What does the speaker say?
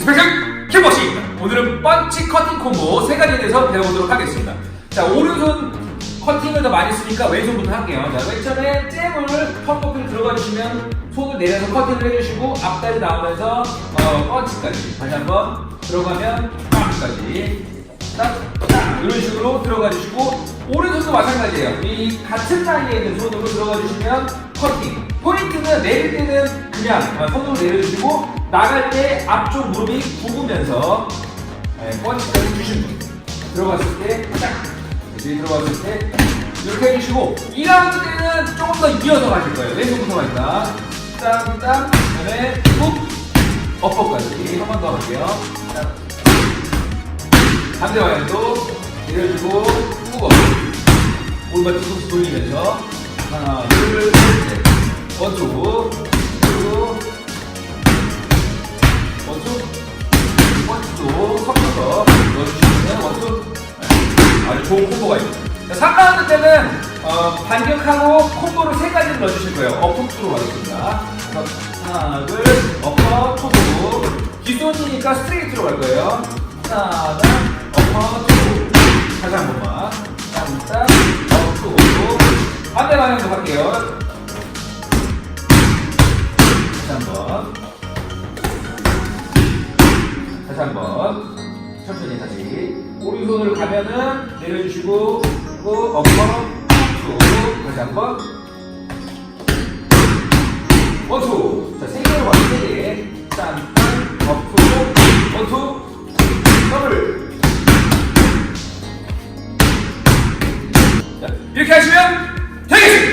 스페셜 킥복싱! 오늘은 펀치 커팅 콤보 세 가지에 대해서 배워보도록 하겠습니다. 자, 오른손 커팅을 더 많이 쓰니까 왼손부터 할게요. 자, 맨 처음에 잽을 턱끝을 들어가 주시면 손을 내려서 커팅을 해주시고 앞다리 나오면서 어, 펀치까지 다시 한번 들어가면 펀치까지 딱, 딱 이런 식으로 들어가 주시고 오른손도 마찬가지예요. 이 같은 라인에 있는 손으로 들어가 주시면 커팅. 포인트는 내릴 때는 그냥 어, 손으로 내려주시고 나갈 때 앞쪽 무릎이 굽으면서 네, 펀치까지 주시면 돼요. 들어갔을 때 딱. 여기 들어갔을 때 이렇게 해주시고 2라운드 때는 조금 더 이어서 가실 거예요. 왼손부터 갑니다. 땀땀 그 다음에 훅 어퍼까지 한 번 더 할게요. 딱. 반대 방향도 내려주고 꾹 업. 오른발 뒤꿈치 돌리면서 하나 둘셋 원투 그리고 원투 원투도 섞어서 넣어주시면 원투 네, 아주 좋은 콤보가 있습니다. 3라운드 때는 어, 반격하고 콤보를 세 가지를 넣어주실 거예요. 어퍼투로 가겠습니다. 하나 둘 어퍼 투구 뒷손이니까 스트레이트로 갈 거예요. 하나 둘 어퍼 투구 다시 한 번만 땀땀 어퍼 투구 반대 방향도 갈게요. 한번 다시 한번 천천히 다시. 오른손으로 가면은 내려주시고 그리고 엎어 쭉 다시 한번. 원투. 자세 개로 가세개 짠, 짠 엎고 원투. 더블. 이렇게 하시면 되겠습니다.